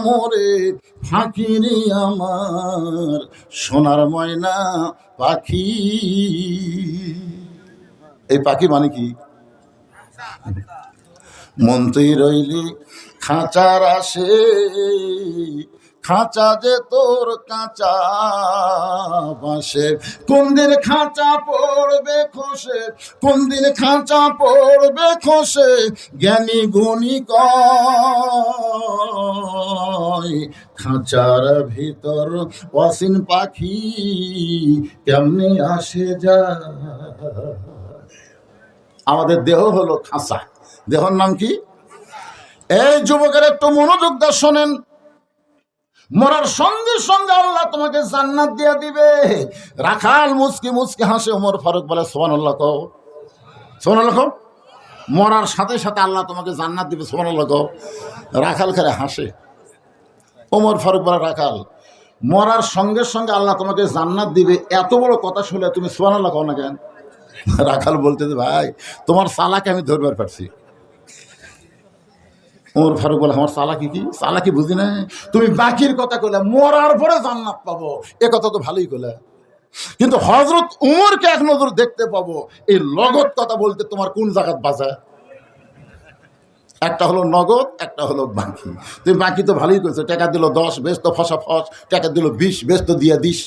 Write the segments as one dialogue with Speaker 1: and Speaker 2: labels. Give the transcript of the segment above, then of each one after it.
Speaker 1: মোরে ফাঁকিরি আমার সোনার ময়না পাখি। এই পাখি মানে কি? মন্ত্রী রইলি খাঁচার আসে। খাঁচা যে তোর কাঁচা বাসে কোন দিন খাঁচা পড়বে খসে, কোন দিন খাঁচা পড়বে খসে, জ্ঞানী গুণী খাঁচার ভিতর অসীন পাখি কেমনি আসে যা আমাদের দেহ হলো খাঁচা। দেহর নাম কি? এই যুবকের একটু মনোযোগ দা শোনেন। মরার সঙ্গে সঙ্গে আল্লাহ তোমাকে জান্নাত দিয়ে দিবে। রাখাল মুসকি মুসকি হাসে, ওমর ফারুক বলে সোহান আল্লাহ কও। সোহান আল্লাহ মরার সাথে সাথে আল্লাহ তোমাকে জান্নাত দিবে সোহান আল্লাহ কও। রাখাল খেলে হাসে। ওমর ফারুক বলে, রাখাল, মরার সঙ্গে সঙ্গে আল্লাহ তোমাকে জান্নাত দিবে। এত বড় কথা শুনে তুমি সোহান আল্লাহ কও না কেন? রাখাল বলতে ভাই, তোমার সালাকে আমি ধরবার পারছি। ওমর ফারুক বলে, আমার সালাকি কি? সালাকি বুঝি না তুমি বাকির কথা কইলে, মরার পরে জান্নাত পাবো। এ কথা তো ভালোই কইলে। কিন্তু হজরত উমরকে এক নজর দেখতে পাবো, এই লগত কথা বলতে তোমার কোন জায়গাত বাজা একটা হলো নগদ, একটা হলো বাকি। তুমি বাকি তো ভালোই করেছ টাকা দিল দশ, বেশ তো ফসা ফস, টাকা দিল বিশ, বেশ তো দিয়ে দিস।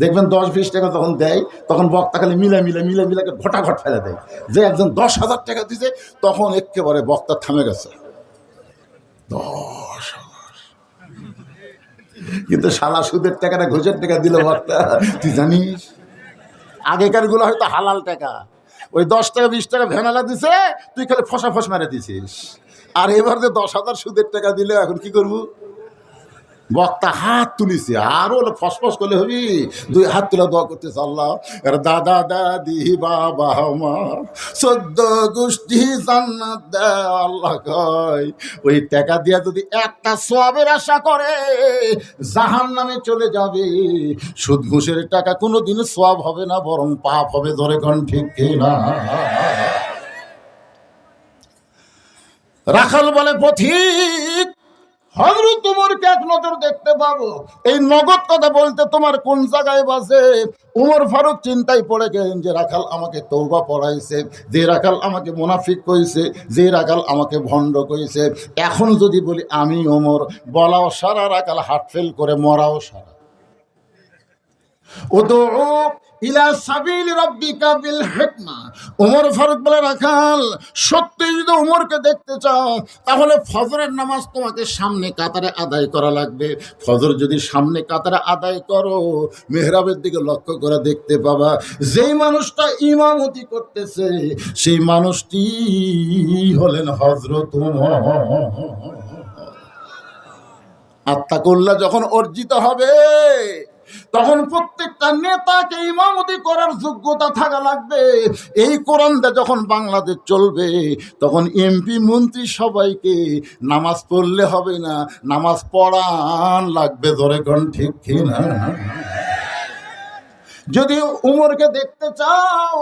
Speaker 1: দেখবেন দশ বিশ টাকা যখন দেয়, তখন বক্তা খালি মিলে মিলে মিলে মিলে ঘটা ঘট ফেলে দেয়। যে একজন দশ হাজার টাকা দিছে, তখন একেবারে বক্তা থামে গেছে। দশ কিন্তু সালা সুদের টাকাটা ঘুষের টাকা দিল বক্তা, তুই জানিস? আগেকারগুলো হয়তো হালাল টাকা। ওই দশ টাকা, বিশ টাকা ভেনালা দিছে, তুই খালি ফসা ফস মেরে দিছিস। আর এবার যে দশ হাজার সুদের টাকা দিলে, এখন কি করব? বক্তা হাত তুলিছে, আরও ফসফস করলে হবি। দুই হাত তুলে দোয়া করতেছে, আল্লাহ। দাদা, দাদি, বাবা, মা, সদ্য গোষ্ঠী জান্নাত আল্লাহ কয়। ওই টাকা দিয়া যদি একটা সোয়াবের আশা করে জাহান নামে চলে যাবে। সুদ ঘুষের টাকা কোনো দিন সোয়াব হবে না, বরং পাপ হবে, ধরে কোন ঠিক না রাখাল বলে, পথিক হজরত তোমারকে এক নজর দেখতে পাবো? এই নগদ কথা বলতে তোমার কোন জায়গায় বাসে? উমর ফারুক চিন্তায় পড়ে গেলেন, যে রাখাল আমাকে তৌবা পড়াইছে, যে রাখাল আমাকে মুনাফিক কইছে যে রাখাল আমাকে ভণ্ড কইছে এখন যদি বলি, আমি ওমর, বলাও সারা রাখাল হাট ফেল করে, মরাও সারা। উদউ ইলা সাবিল রাব্বিকা বিল হিকমা। ওমর ফারুক বলে, রাখাল, সত্যি যদি ওমরকে দেখতে চাও, তাহলে ফজরের নামাজ তোমাকে সামনে কাতারে আদায় করা লাগবে। ফজর যদি সামনে কাতারে আদায় করো, মেহরাবের দিকে লক্ষ্য করে দেখতে পাবা, যেই মানুষটা ইমামতি করতেছে, সেই মানুষটি হলেন হজরত আত্মাকুল্লাহ যখন অর্জিত হবে তখন প্রত্যেকটা নেতাকে ইমামতি করার যোগ্যতা থাকা লাগবে। এই কোরআনটা যখন বাংলাদেশ চলবে, তখন এমপি মন্ত্রী সবাইকে নামাজ পড়লে হবে না, নামাজ পড়ান লাগবে ধরে কোন, ঠিক কিনা? যদি উমরকে দেখতে চাও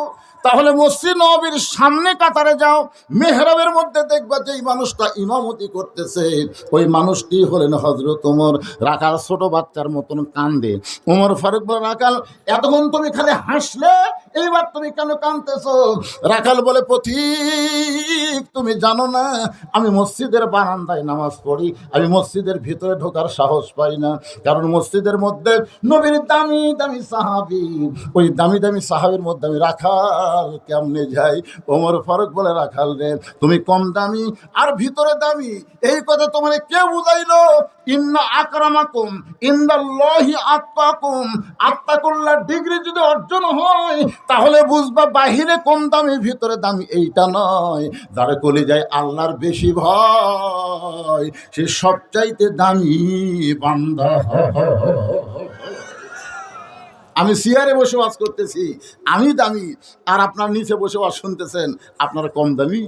Speaker 1: তাহলে মসজিদ নবীর সামনে কাতারে যাও, মেহরাবের মধ্যে দেখবা যে এই মানুষটা ইমামতি করতেছে। ওই মানুষটি হলেন হজরত উমর রাখাল ছোট বাচ্চার মতন কান্দে। উমর ফারুক রাখাল এতক্ষণ তুমি খালি হাসলে, এইবার তুমি কেন কানতেছো রাখাল বলে পথিক তুমি জানো না, আমি মসজিদের বারান্দায় নামাজ পড়ি। আমি মসজিদের ভিতরে ঢোকার সাহস পাই না। কারণ মসজিদের মধ্যে নবীর দামি দামি সাহাবি। ওই দামি দামি সাহাবের মধ্যে আমি রাখাল কেমনে যাই? ওমর ফারুক বলে, রাখাল রে, তুমি কম দামি আর ভিতরে দামি। এই কথা তোমার কে বুঝাইলো? ইন্না আকরামাকুম, ইন্দাল্লাহি আত্মাকুম। আত্মাকুল্লাহ ডিগ্রি যদি অর্জন হয়, তাহলে বুঝবা বাহিরে কম দামি, ভিতরে দামি এইটা নয়। যারা কলে যায় আল্লাহর বেশি ভয়, সে সবচাইতে দামি বান্দা। আমি চেয়ারে বসে ওয়াজ করতেছি, আমি দামি, আর আপনার নিচে বসে ওয়াজ শুনতেছেন, আপনারা কম দামি?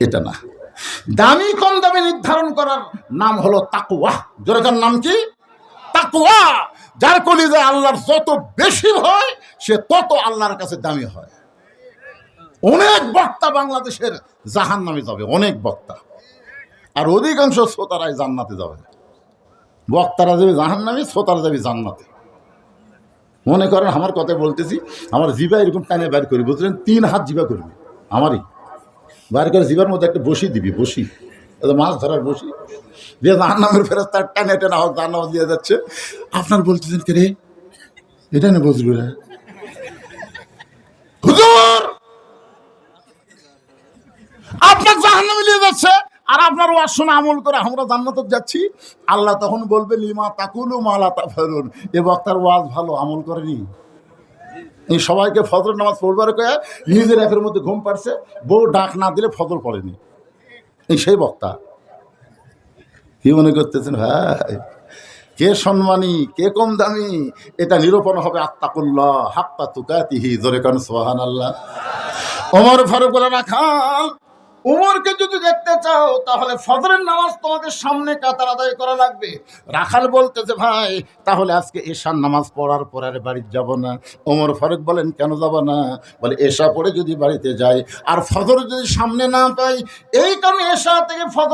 Speaker 1: এটা না। দামি, কম দামি নির্ধারণ করার নাম হলো তাকুয়া যেরকম নাম কি? তাকুয়া যার কলিজে আল্লাহর যত বেশি হয় সে তত আল্লাহর কাছে দামি হয়। অনেক বক্তা বাংলাদেশের জাহান নামে যাবে, অনেক বক্তা। আর অধিকাংশ শ্রোতারাই জান্নাতে যাবে। বক্তারা যাবে জাহান্নামে, শ্রোতারা যাবে জান্নাতে। মনে করেন আমার কথা বলতেছি, আমার জিবা এরকম টানে বের করি বুঝলেন? তিন হাত জিবা করবি, আমারই। বার করে জিবার মধ্যে একটা বসি দিবি, বসি। মাছ ধরার বসি। দিয়ে জাহান্নামের ফেরত তার টানে টানা হোক, জাহান্নাম দিয়ে যাচ্ছে। আপনার বলতেছেন কে রে? এটা না বুঝলো রে। আপনার জাহান্নামে নিয়ে যাচ্ছে। আর আপনার ওয়াজ শুনে আমল করে আমরা জান্নাতে যাচ্ছি। আল্লাহ তখন বলবে, লিমা তাকুলু মালা তাফারুন এ বক্তার ওয়াজ ভালো, আমল করেনি। এই সবাইকে ফজর নামাজ পড়বার কয়ে নিজের একের মধ্যে ঘুম পাড়ছে, বউ ডাক না দিলে ফজর পড়েনি। এই সেই বক্তা। কি মনে করতেছেন ভাই? কে সম্মানী, কে কম দামি? এটা নিরূপণ হবে আত্মাকুল্লাহ, হাক্কা তুকাতিহি, জোরে কান সোহান আল্লাহ ওমর ফারুক রাখাল উমরকে যদি দেখতে চাও, তাহলে ফজরের নামাজ তোমাদের সামনে কাতার আদায় করা লাগবে। রাখাল বলতেছে ভাই, তাহলে আজকে এশার নামাজ পড়ার পর আর বাড়ি যাব না। ওমর ফারুক বলেন, কেন যাব না? বলে, এশা পড়ে যদি বাড়িতে যাই, আর ফজর যদি সামনে না পাই, এই কারণে এশা থেকে ফজর